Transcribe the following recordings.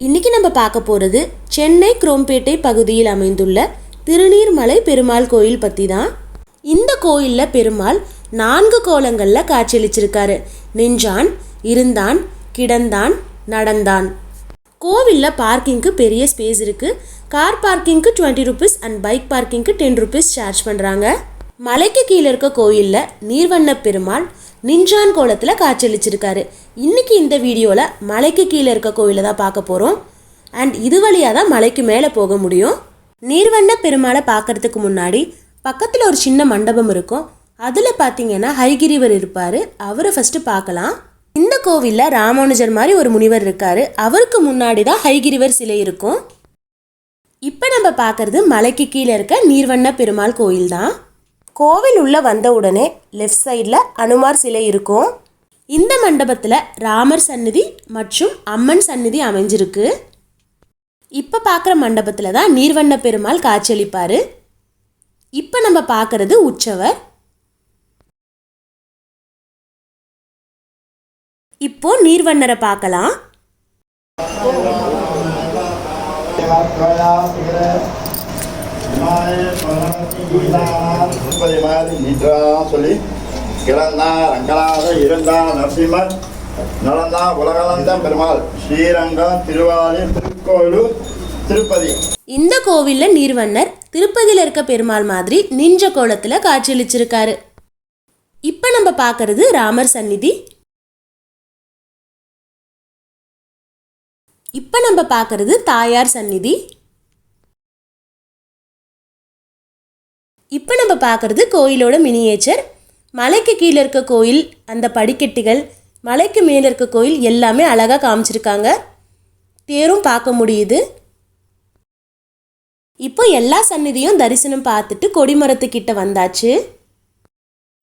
இன்னைக்கு நம்ம பார்க்க போகிறது சென்னை குரோம்பேட்டை பகுதியில் அமைந்துள்ள திருநீர்மலை பெருமாள் கோயில் பற்றி தான் இந்த கோயிலில் பெருமாள் நான்கு கோலங்களில் காட்சியளிச்சிருக்காரு. நின்றான் இருந்தான் கிடந்தான் நடந்தான். கோவிலில் பார்க்கிங்க்கு பெரிய ஸ்பேஸ் இருக்குது கார் பார்க்கிங்க்கு டுவெண்ட்டி ருபீஸ் அண்ட் பைக் பார்க்கிங்க்கு டென் ருபீஸ் சார்ஜ் பண்ணுறாங்க மலைக்கு கீழே இருக்க கோயிலில் நீர்வண்ண பெருமாள் நின்றான் கோலத்தில் காட்சியளிச்சிருக்காரு. இன்னைக்கு இந்த வீடியோவில் மலைக்கு கீழே இருக்க கோயிலை தான் பார்க்க போகிறோம் அண்ட் இது வழியாக தான் மலைக்கு மேலே போக முடியும். நீர்வண்ண பெருமாளை பார்க்கறதுக்கு முன்னாடி பக்கத்தில் ஒரு சின்ன மண்டபம் இருக்கும். அதில் பார்த்தீங்கன்னா ஹைகிரிவர் இருப்பார். அவரை ஃபஸ்ட்டு பார்க்கலாம். இந்த கோவிலில் ராமானுஜர் மாதிரி ஒரு முனிவர் இருக்கார். அவருக்கு முன்னாடி தான் ஹைகிரிவர் சிலை இருக்கும். இப்போ நம்ம பார்க்கறது மலைக்கு கீழே இருக்க நீர்வண்ண பெருமாள் கோயில் தான் கோவில் உள்ளே வந்தவுடனே லெஃப்ட் சைடில் அனுமார் சிலை இருக்கும் இந்த மண்டபத்தில் ராமர் சந்நிதி மற்றும் அம்மன் சந்நிதி அமைஞ்சிருக்கு இப்போ பார்க்குற மண்டபத்தில் தான் நீர்வண்ண பெருமாள் காட்சியளிப்பார் இப்போ நம்ம பார்க்கறது உற்சவர் இப்போ நீர்வண்ணரை பார்க்கலாம் சொல்லி ரங்கநாத உலகளந்த பெருமாள் ஸ்ரீரங்கம் திருக்கோயிலூர் திருப்பதி இந்த கோவிலில் நீர்வண்ணர் திருப்பதியில் இருக்க பெருமாள் மாதிரி நின்ற கோலத்தில் காட்சியளிச்சிருக்காரு. இப்போ நம்ம பார்க்கறது ராமர் சந்நிதி. இப்போ நம்ம பார்க்கறது தாயார் சந்நிதி. இப்போ நம்ம பார்க்கறது கோயிலோட மினியேச்சர் மலைக்கு கீழே இருக்க கோயில் அந்த படிக்கட்டுகள் மலைக்கு மேலே இருக்க கோயில் எல்லாமே அழகாக காமிச்சிருக்காங்க. தேரும் பார்க்க முடியுது. இப்போ எல்லா சந்நிதியும் தரிசனம் பார்த்துட்டு கொடிமரத்துக்கிட்ட வந்தாச்சு.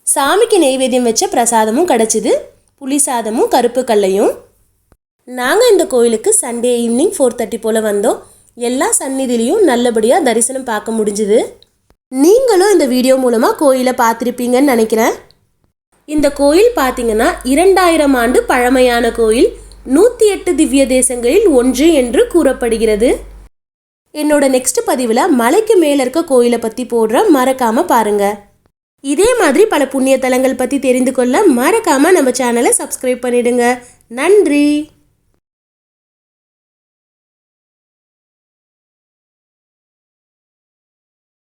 சாமிக்கு நெய்வேத்தியம் வச்ச பிரசாதமும் கிடச்சிது. புளி சாதமும் கருப்பு கல்லையும். நாங்கள் இந்த கோயிலுக்கு சண்டே ஈவினிங் ஃபோர் தேர்ட்டி போல் வந்தோம். எல்லா சந்நிதிலையும் நல்லபடியாக தரிசனம் பார்க்க முடிஞ்சுது. நீங்களும் இந்த வீடியோ மூலமாக கோயிலை பார்த்துருப்பீங்கன்னு நினைக்கிறேன். இந்த கோயில் பார்த்தீங்கன்னா இரண்டாயிரம் ஆண்டு பழமையான கோயில் நூற்றி எட்டு திவ்ய தேசங்களில் ஒன்று என்று கூறப்படுகிறது. என்னோட நெக்ஸ்ட் பதிவில் மலைக்கு மேலே இருக்க கோயிலை பற்றி போடுற மறக்காமல் பாருங்கள் இதே மாதிரி பல புண்ணிய தலங்கள் பற்றி தெரிந்து கொள்ள மறக்காமல் நம்ம சேனலை சப்ஸ்கிரைப் பண்ணிடுங்க. நன்றி!